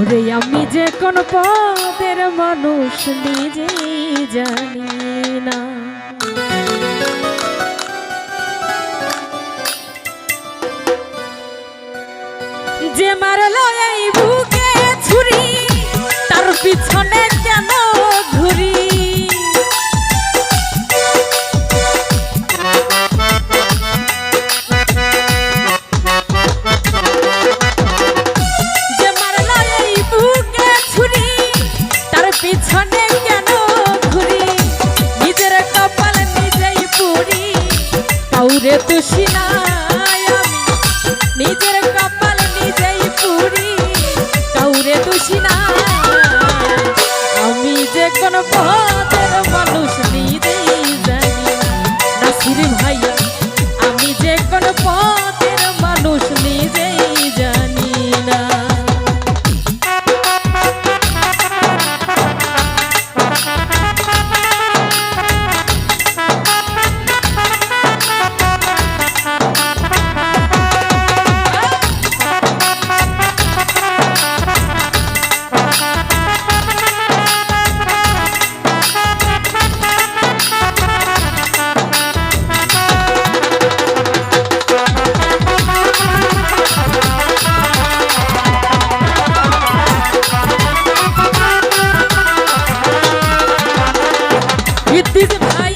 ওরে আমি যে কোন পদের মানুষ নিজে জানি না। যে মারল এই বুকে ছুরি, তার পিছনে কেন রে তুষি না আমি যে কোনো পথের মানুষ নিজেই জানি না দিতে ভাই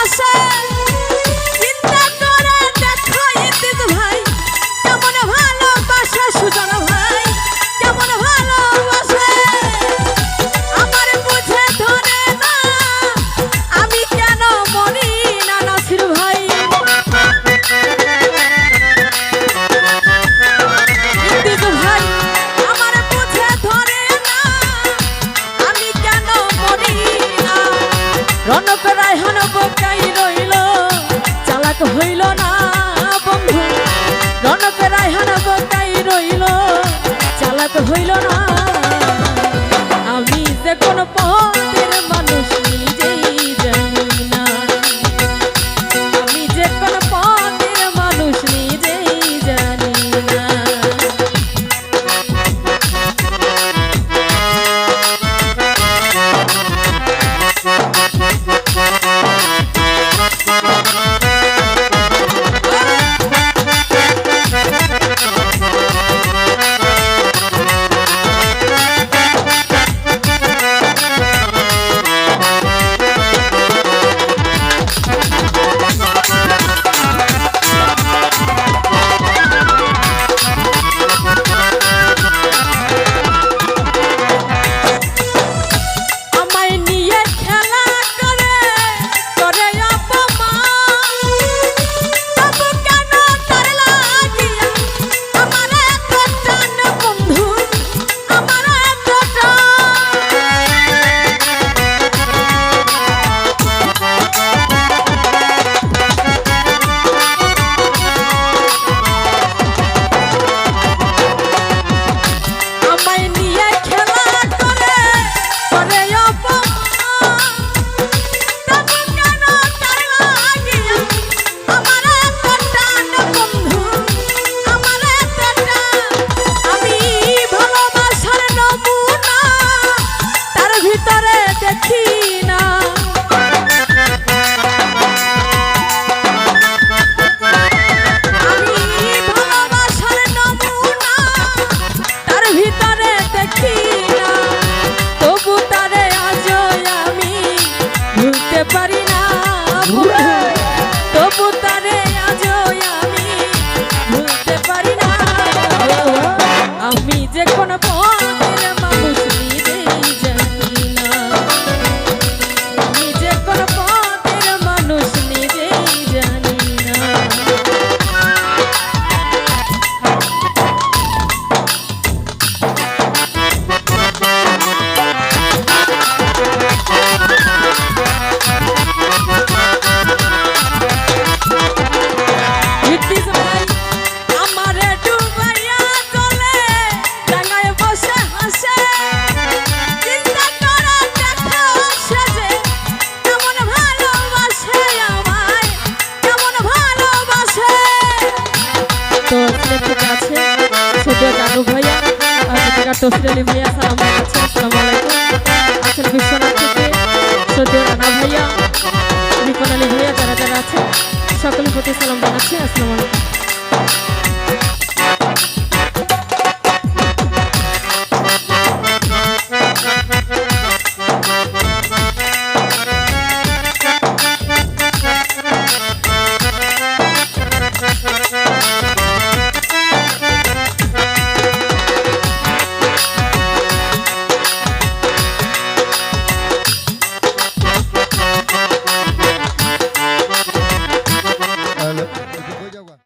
I said. হইল না। আমি যে কোনো পথের পারি না। তসরিয়ালি ভাইয়া সালাম আলাইকুম আসসালামু আলাইকুম আছেন বিশ্বনাথ থেকে সৌদিয়া রানা ভাইয়া বিপন আলী ভাইয়া যারা যারা আছেন সকলের প্রতি সালাম জানাচ্ছি আসসালামু আলাইকুম।